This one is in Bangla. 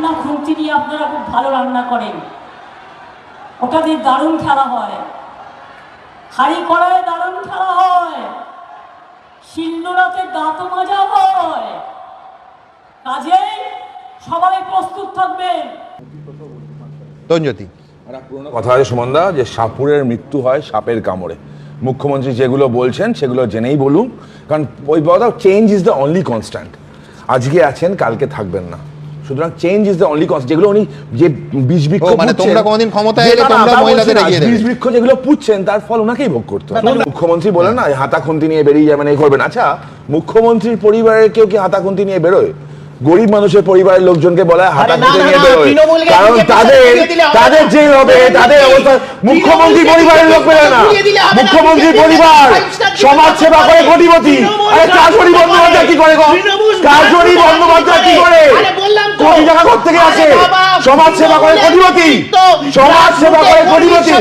রান্না খুঁটি নিয়ে আপনারা খুব ভালো রান্না করেন। ওটা দিয়ে দারুণ খেলা হয়। হাড়ি কড়ায় দারুণ খেলা হয়। শিলনোড়াতে দাঁত মাজা হয়। কাজেই সবাই প্রস্তুত থাকবেন তঞ্জতি। কথা আছে সুমনদা যে সাপুরের মৃত্যু হয় সাপের কামড়ে। মুখ্যমন্ত্রী যেগুলো বলছেন সেগুলো জেনেই বলুন। কারণ ওই কথা change is the only constant আজকে আছেন কালকে থাকবেন না। সুতরাং change is the only constant যেগুলো উনি যে বীজ বৃক্ষ ও, মানে তোমরা কোনোদিন ক্ষমতায় যে এলে তোমরা মহিলাদের এগিয়ে দেবে। বীজ বৃক্ষ যেগুলো পুঁতছেন তার ফল ওনাকেই ভোগ করতে হবে। মুখ্যমন্ত্রী বলেন না হাতা খুন্তি নিয়ে বেরিয়ে যাবেন এই করবেন। আচ্ছা মুখ্যমন্ত্রীর পরিবারের কেউ কি হাতা খুন্তি নিয়ে বেরোয়? গরিব মানুষের পরিবারের লোকজনকে বলা হাতা খুন্তি নিয়ে বেরোয়। কারণ তাদের তাদের যে হবে তাদের অবস্থা মুখ্যমন্ত্রী পরিবারের লোক বেরোয় না। মুখ্যমন্ত্রীর পরিবার। সমাজ সেবা করে কোটিপতি। আরে কাজরি বন্দ্যোপাধ্যায় কি করে কাজরি বন্দ্যোপাধ্যায় কি করে? সমাজ সেবা করে কোটিপতি। সমাজ সেবা করে কোটিপতি।